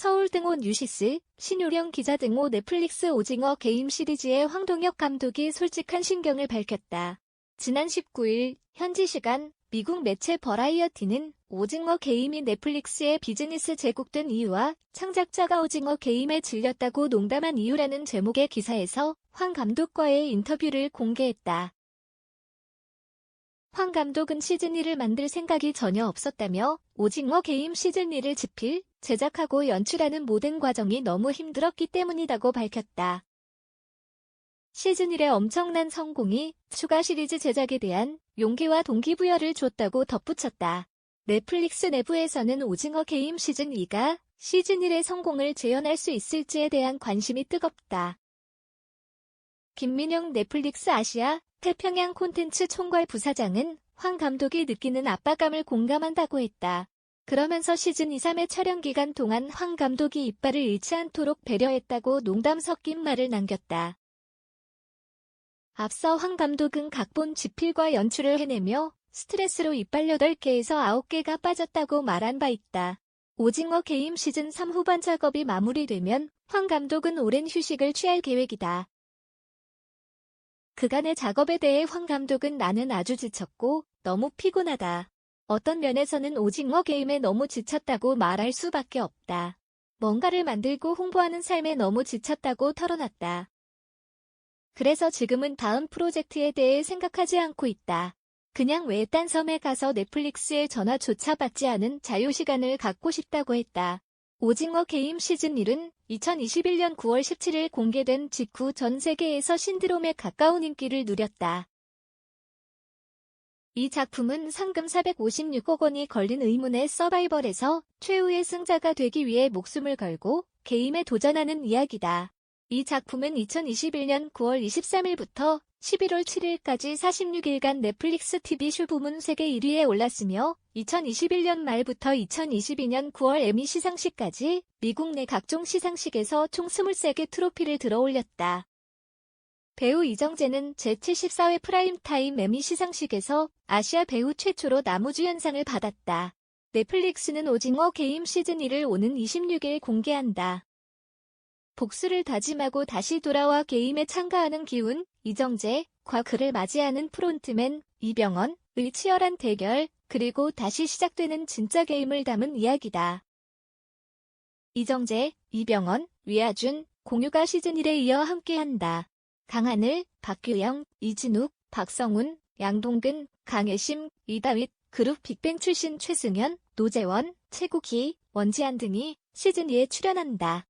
서울 등호 뉴시스, 신효령 기자 등호 넷플릭스 오징어 게임 시리즈의 황동혁 감독이 솔직한 신경을 밝혔다. 지난 19일 현지 시간 미국 매체 버라이어티는 오징어 게임이 넷플릭스에 비즈니스 제공된 이유와 창작자가 오징어 게임에 질렸다고 농담한 이유라는 제목의 기사에서 황 감독과의 인터뷰를 공개했다. 황 감독은 시즌2를 만들 생각이 전혀 없었다며 오징어 게임 시즌2를 집필, 제작하고 연출하는 모든 과정이 너무 힘들었기 때문이라고 밝혔다. 시즌1의 엄청난 성공이 추가 시리즈 제작에 대한 용기와 동기부여를 줬다고 덧붙였다. 넷플릭스 내부에서는 오징어 게임 시즌2가 시즌1의 성공을 재현할 수 있을지에 대한 관심이 뜨겁다. 김민영 넷플릭스 아시아 태평양 콘텐츠 총괄 부사장은 황 감독이 느끼는 압박감을 공감한다고 했다. 그러면서 시즌 2, 3의 촬영 기간 동안 황 감독이 이빨을 잃지 않도록 배려했다고 농담 섞인 말을 남겼다. 앞서 황 감독은 각본 집필과 연출을 해내며 스트레스로 이빨 8개에서 9개가 빠졌다고 말한 바 있다. 오징어 게임 시즌 3 후반 작업이 마무리되면 황 감독은 오랜 휴식을 취할 계획이다. 그간의 작업에 대해 황 감독은 나는 아주 지쳤고 너무 피곤하다. 어떤 면에서는 오징어 게임에 너무 지쳤다고 말할 수밖에 없다. 뭔가를 만들고 홍보하는 삶에 너무 지쳤다고 털어놨다. 그래서 지금은 다음 프로젝트에 대해 생각하지 않고 있다. 그냥 외딴 섬에 가서 넷플릭스에 전화조차 받지 않은 자유시간을 갖고 싶다고 했다. 오징어 게임 시즌 1은 2021년 9월 17일 공개된 직후 전 세계에서 신드롬에 가까운 인기를 누렸다. 이 작품은 상금 456억 원이 걸린 의문의 서바이벌에서 최후의 승자가 되기 위해 목숨을 걸고 게임에 도전하는 이야기다. 이 작품은 2021년 9월 23일부터 11월 7일까지 46일간 넷플릭스 TV 쇼 부문 세계 1위에 올랐으며 2021년 말부터 2022년 9월 에미 시상식까지 미국 내 각종 시상식에서 총 23개 트로피를 들어올렸다. 배우 이정재는 제74회 프라임타임 에미 시상식에서 아시아 배우 최초로 나무주연상을 받았다. 넷플릭스는 오징어 게임 시즌2를 오는 26일 공개한다. 복수를 다짐하고 다시 돌아와 게임에 참가하는 기운, 이정재 과 그를 맞이하는 프론트맨, 이병헌 의 치열한 대결, 그리고 다시 시작되는 진짜 게임을 담은 이야기다. 이정재, 이병헌, 위아준, 공유가 시즌1에 이어 함께한다. 강하늘, 박규영, 이진욱, 박성훈, 양동근, 강혜심, 이다윗, 그룹 빅뱅 출신 최승현, 노재원, 최국희, 원지한 등이 시즌2에 출연한다.